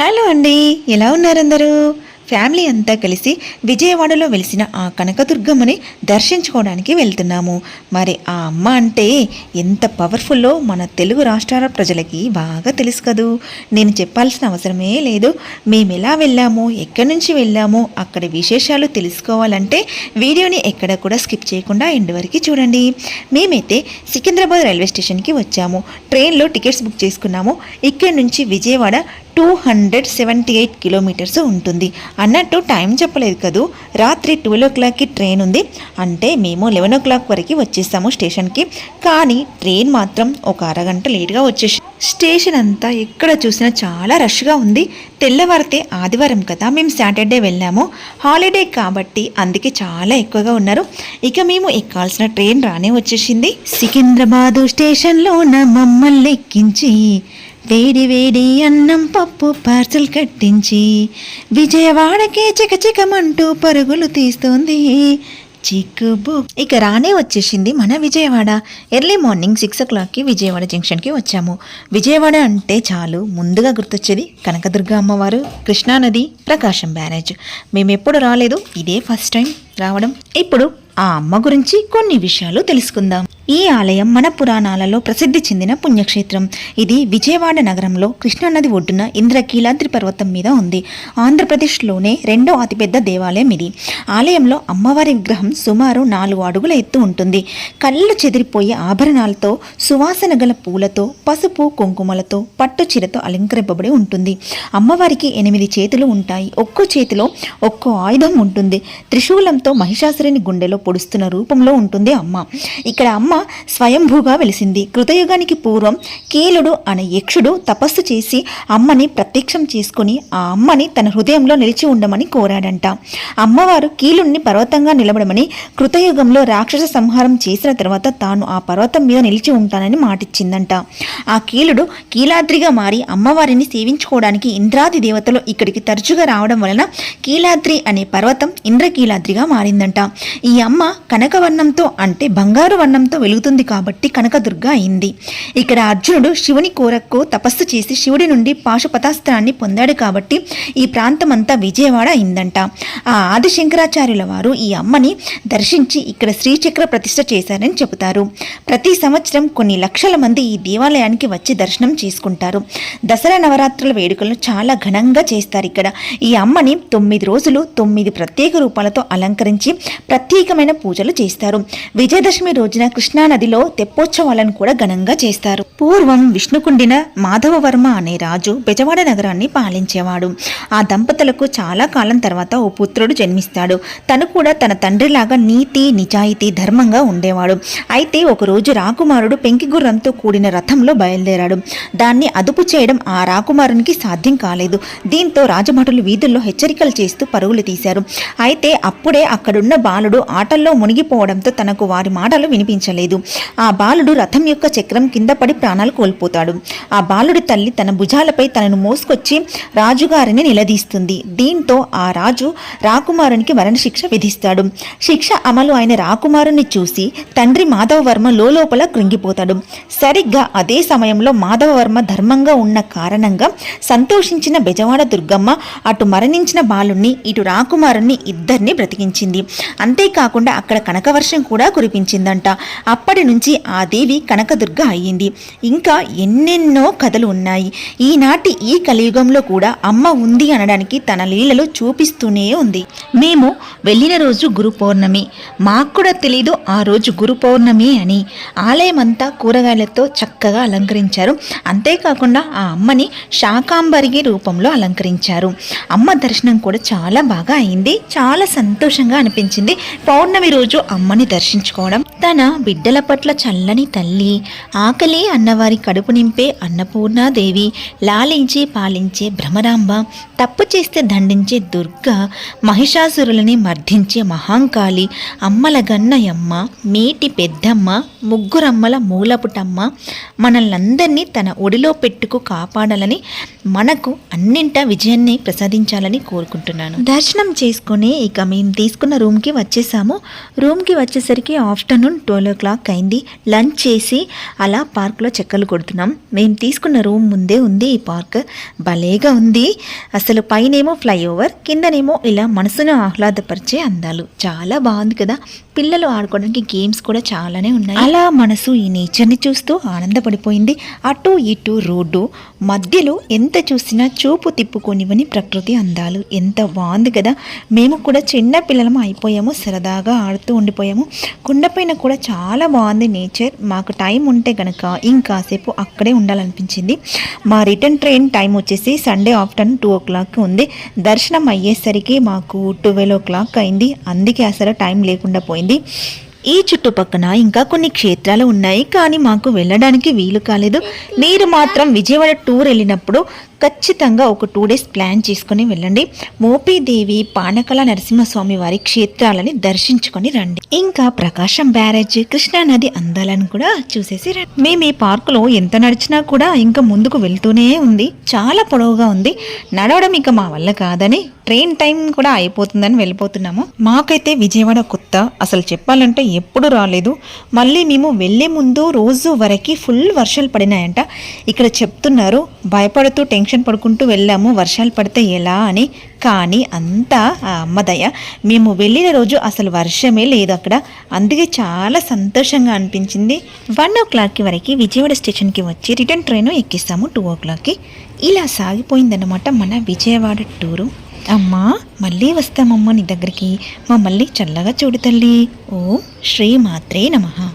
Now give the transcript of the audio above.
Hello అండి. ఎలా ఉన్నారు అందరూ ఫ్యామిలీ అంతా కలిసి విజయవాడలో వెలిసిన ఆ కనకదుర్గమ్మని దర్శించుకోవడానికి వెళ్తున్నాము. మరి ఆ అమ్మ అంటే ఎంత పవర్ఫుల్లో మన తెలుగు రాష్ట్రాల ప్రజలకి బాగా తెలుసు కదూ. నేను చెప్పాల్సిన అవసరమే లేదు. మేము ఎలా వెళ్ళాము? ఎక్కడి నుంచి వెళ్ళాము? అక్కడి విశేషాలు తెలుసుకోవాలంటే వీడియోని ఎక్కడ కూడా స్కిప్ చేయకుండా ఎండ్ వరకు చూడండి. మేమైతే సికింద్రాబాద్ రైల్వే స్టేషన్కి వచ్చాము. ట్రైన్లో టికెట్స్ బుక్ చేసుకున్నాము. ఇక్కడి నుంచి Vijayawada two hundred seventy eight kilometres ఉంటుంది. అన్నట్టు టైం చెప్పలేదు కదూ. రాత్రి ట్వెల్వ్ ఓ క్లాక్కి ట్రైన్ ఉంది. అంటే మేము లెవెన్ ఓ క్లాక్ వరకు వచ్చేసాము స్టేషన్కి. కానీ ట్రైన్ మాత్రం ఒక అరగంట లేట్గా వచ్చేసి స్టేషన్ అంతా ఎక్కడ చూసినా చాలా రష్గా ఉంది. తెల్లవారితే ఆదివారం కదా మేము సాటర్డే వెళ్ళాము. హాలిడే కాబట్టి అందుకే చాలా ఎక్కువగా ఉన్నారు. ఇక మేము ఎక్కాల్సిన ట్రైన్ రానే వచ్చేసింది. సికింద్రాబాదు స్టేషన్లో మమ్మల్ని ఎక్కించి వేడి వేడి అన్నం పప్పు పార్సల్ కట్టించి విజయవాడకే చికచికమంటూ పరుగులు తీస్తోంది. చిక్కుబు ఇక రానే వచ్చేసింది మన విజయవాడ. ఎర్లీ మార్నింగ్ సిక్స్ ఓ క్లాక్కి విజయవాడ జంక్షన్కి వచ్చాము. విజయవాడ అంటే చాలు ముందుగా గుర్తొచ్చేది కనకదుర్గ అమ్మవారు కృష్ణానది ప్రకాశం బ్యారేజ్. మేము ఎప్పుడు రాలేదు ఇదే ఫస్ట్ టైం రావడం. ఇప్పుడు ఆ అమ్మ గురించి కొన్ని విషయాలు తెలుసుకుందాం. ఈ ఆలయం మన పురాణాలలో ప్రసిద్ధి చెందిన పుణ్యక్షేత్రం. ఇది విజయవాడ నగరంలో కృష్ణానది ఒడ్డున ఇంద్రకీలాద్రి పర్వతం మీద ఉంది. ఆంధ్రప్రదేశ్లోనే రెండో అతిపెద్ద దేవాలయం ఇది. ఆలయంలో అమ్మవారి విగ్రహం సుమారు నాలుగు అడుగుల ఎత్తు ఉంటుంది. కళ్ళు చెదిరిపోయే ఆభరణాలతో సువాసన గల పూలతో పసుపు కుంకుమలతో పట్టు చీరతో అలంకరింపబడి ఉంటుంది. అమ్మవారికి ఎనిమిది చేతులు ఉంటాయి. ఒక్కో చేతిలో ఒక్కో ఆయుధం ఉంటుంది. త్రిశూలంతో మహిషాసురుని గుండెలో పొడుస్తున్న రూపంలో ఉంటుంది అమ్మ. ఇక్కడ అమ్మ స్వయంభూగా వెలిసింది. కృతయుగానికి పూర్వం కీలుడు అనే యక్షుడు తపస్సు చేసి అమ్మని ప్రత్యక్షం చేసుకుని ఆ అమ్మని తన హృదయంలో నిలిచి ఉండమని కోరాడంట. అమ్మవారు కీలుణ్ణి పర్వతంగా నిలబడమని కృతయుగంలో రాక్షస సంహారం చేసిన తర్వాత తాను ఆ పర్వతం మీద నిలిచి ఉంటానని మాటిచ్చిందంట. ఆ కీలుడు కీలాద్రిగా మారి అమ్మవారిని సేవించుకోవడానికి ఇంద్రాది దేవతలు ఇక్కడికి తరచుగా రావడం వలన కీలాద్రి అనే పర్వతం ఇంద్రకీలాద్రిగా మారిందంట. ఈ అమ్మ కనకవర్ణంతో అంటే బంగారు వర్ణంతో వెలుగుతుంది కాబట్టి కనకదుర్గ అయింది. ఇక్కడ అర్జునుడు శివుని కోరక్కు తపస్సు చేసి శివుడి నుండి పాశుపతాస్త్రాన్ని పొందాడు కాబట్టి ఈ ప్రాంతం అంతా విజయవాడ అయిందంట. ఆ ఆది శంకరాచార్యుల వారు ఈ అమ్మని దర్శించి ఇక్కడ శ్రీచక్ర ప్రతిష్ట చేశారని చెబుతారు. ప్రతి సంవత్సరం కొన్ని లక్షల మంది ఈ దేవాలయానికి వచ్చి దర్శనం చేసుకుంటారు. దసరా నవరాత్రుల వేడుకలను చాలా ఘనంగా చేస్తారు ఇక్కడ. ఈ అమ్మని తొమ్మిది రోజులు తొమ్మిది ప్రత్యేక రూపాలతో అలంకరించి ప్రత్యేకమైన పూజలు చేస్తారు. విజయదశమి రోజున కృష్ణ కృష్ణానదిలో తెప్పోత్సవాలను కూడా ఘనంగా చేస్తారు. పూర్వం విష్ణుకుండిన మాధవవర్మ అనే రాజు బెజవాడ నగరాన్ని పాలించేవాడు. ఆ దంపతులకు చాలా కాలం తర్వాత ఓ పుత్రుడు జన్మిస్తాడు. తను కూడా తన తండ్రిలాగా నీతి నిజాయితీ ధర్మంగా ఉండేవాడు. అయితే ఒకరోజు రాకుమారుడు పెంకిగుర్రంతో కూడిన రథంలో బయలుదేరాడు. దాన్ని అదుపు చేయడం ఆ రాకుమారునికి సాధ్యం కాలేదు. దీంతో రాజభటులు వీధుల్లో హెచ్చరికలు చేస్తూ పరుగులు తీశారు. అయితే అప్పుడే అక్కడున్న బాలుడు ఆటల్లో మునిగిపోవడంతో తనకు వారి మాటలు వినిపించలేదు. ఆ బాలుడు రథం యొక్క చక్రం కింద పడి ప్రాణాలు కోల్పోతాడు. ఆ బాలుడి తల్లి తన భుజాలపై తనను మోసుకొచ్చి రాజుగారిని నిలదీస్తుంది. దీంతో ఆ రాజు రాకుమారునికి మరణశిక్ష విధిస్తాడు. శిక్ష అమలు అయిన రాకుమారుని చూసి తండ్రి మాధవవర్మ లోపల కృంగిపోతాడు. సరిగ్గా అదే సమయంలో మాధవవర్మ ధర్మంగా ఉన్న కారణంగా సంతోషించిన బెజవాడ దుర్గమ్మ అటు మరణించిన బాలుణ్ణి ఇటు రాకుమారుణ్ణి ఇద్దరిని బ్రతికించింది. అంతేకాకుండా అక్కడ కనకవర్షం కూడా కురిపించిందంట. అప్పటి నుంచి ఆ దేవి కనకదుర్గ అయ్యింది. ఇంకా ఎన్నెన్నో కథలు ఉన్నాయి. ఈనాటి ఈ కలియుగంలో కూడా అమ్మ ఉంది అనడానికి తన లీలలు చూపిస్తూనే ఉంది. మేము వెళ్ళిన రోజు గురు పౌర్ణమి. మాకు కూడా తెలీదు ఆ రోజు గురు పౌర్ణమి అని. ఆలయం అంతా కూరగాయలతో చక్కగా అలంకరించారు. అంతేకాకుండా ఆ అమ్మని శాకాంబరిగి రూపంలో అలంకరించారు. అమ్మ దర్శనం కూడా చాలా బాగా అయింది. చాలా సంతోషంగా అనిపించింది పౌర్ణమి రోజు అమ్మని దర్శించుకోవడం. తన బిడ్డల పట్ల చల్లని తల్లి ఆకలి అన్నవారి కడుపు నింపే అన్నపూర్ణాదేవి లాలించి పాలించే భ్రమరాంబ తప్పు చేస్తే దండించే దుర్గ మహిషాసురులని మర్ధించే మహాంకాళి అమ్మల గన్నయమ్మ మేటి పెద్దమ్మ ముగ్గురమ్మల మూలపుటమ్మ మనల్నందరినీ తన ఒడిలో పెట్టుకు కాపాడాలని మనకు అన్నింటా విజయాన్ని ప్రసాదించాలని కోరుకుంటున్నాను. దర్శనం చేసుకుని ఇక మేము తీసుకున్న రూమ్కి వచ్చేసాము. రూమ్కి వచ్చేసరికి ఆఫ్టర్నూన్ ట్వెల్వ్ ఓ క్లాక్ అయింది. లంచ్ చేసి అలా పార్క్లో చెక్కలు కొడుతున్నాం. మేము తీసుకున్న రూమ్ ముందే ఉంది ఈ పార్క్. భలేగా ఉంది. అసలు పైనేమో ఫ్లైఓవర్ కిందనేమో ఇలా మనసును ఆహ్లాదపరిచే అందాలు. చాలా బాగుంది కదా. పిల్లలు ఆడుకోవడానికి గేమ్స్ కూడా చాలానే ఉన్నాయి. అలా మనసు ఈ నేచర్ని చూస్తూ ఆనందపడిపోయింది. అటు ఇటు రోడ్డు మధ్యలో ఎంత చూసినా చూపు తిప్పుకోనివని ప్రకృతి అందాలు. ఎంత బాగుంది కదా. మేము కూడా చిన్న పిల్లలం అయిపోయాము సరదాగా ఆడుతూ ఉండిపోయాము. కొండపైన కూడా చాలా బాగుంది నేచర్. మాకు టైం ఉంటే గనక ఇంకాసేపు అక్కడే ఉండాలనిపించింది. మా రిటర్న్ ట్రైన్ టైం వచ్చేసి Sunday afternoon two o'clock ఉంది. దర్శనం అయ్యేసరికి మాకు ట్వెల్వ్ ఓ క్లాక్ అయింది. అందుకే అసలు టైం లేకుండా పోయింది. ఈ చుట్టుపక్కన ఇంకా కొన్ని క్షేత్రాలు ఉన్నాయి. కానీ మాకు వెళ్ళడానికి వీలు కాలేదు. మీరు మాత్రం విజయవాడ టూర్ వెళ్ళినప్పుడు ఖచ్చితంగా ఒక టూ డేస్ ప్లాన్ చేసుకుని వెళ్ళండి. మోపీదేవి పానకల నరసింహస్వామి వారి క్షేత్రాలని దర్శించుకొని రండి. ఇంకా ప్రకాశం బ్యారేజ్ కృష్ణానది అందాలను కూడా చూసేసి రండి. మేము ఈ పార్కులో ఎంత నడిచినా కూడా ఇంకా ముందుకు వెళ్తూనే ఉంది. చాలా పొడవుగా ఉంది. నడవడం ఇక మా వల్ల కాదని ట్రైన్ టైం కూడా అయిపోతుందని వెళ్ళిపోతున్నాము. మాకైతే విజయవాడ కొత్త. అసలు చెప్పాలంటే ఎప్పుడు రాలేదు. మళ్ళీ మేము వెళ్ళే ముందు రోజు వరకు ఫుల్ వర్షాలు పడినాయంట. ఇక్కడ చెప్తున్నారు భయపడుతూ టెన్షన్ ఫంక్షన్ పడుకుంటూ వెళ్ళాము. వర్షాలు పడితే ఎలా అని? కానీ అంతా ఆ అమ్మదయ మేము వెళ్ళిన రోజు అసలు వర్షమే లేదు అక్కడ. అందుకే చాలా సంతోషంగా అనిపించింది. వన్ ఓ క్లాక్కి వరకు విజయవాడ స్టేషన్కి వచ్చి రిటర్న్ ట్రైన్ ఎక్కిస్తాము టూ ఓ క్లాక్కి. ఇలా సాగిపోయిందన్నమాట మన విజయవాడ టూరు. అమ్మా మళ్ళీ వస్తామమ్మా నీ దగ్గరికి. మమ్మల్ని చల్లగా చూడు తల్లి. ఓం శ్రీ మాత్రే నమః.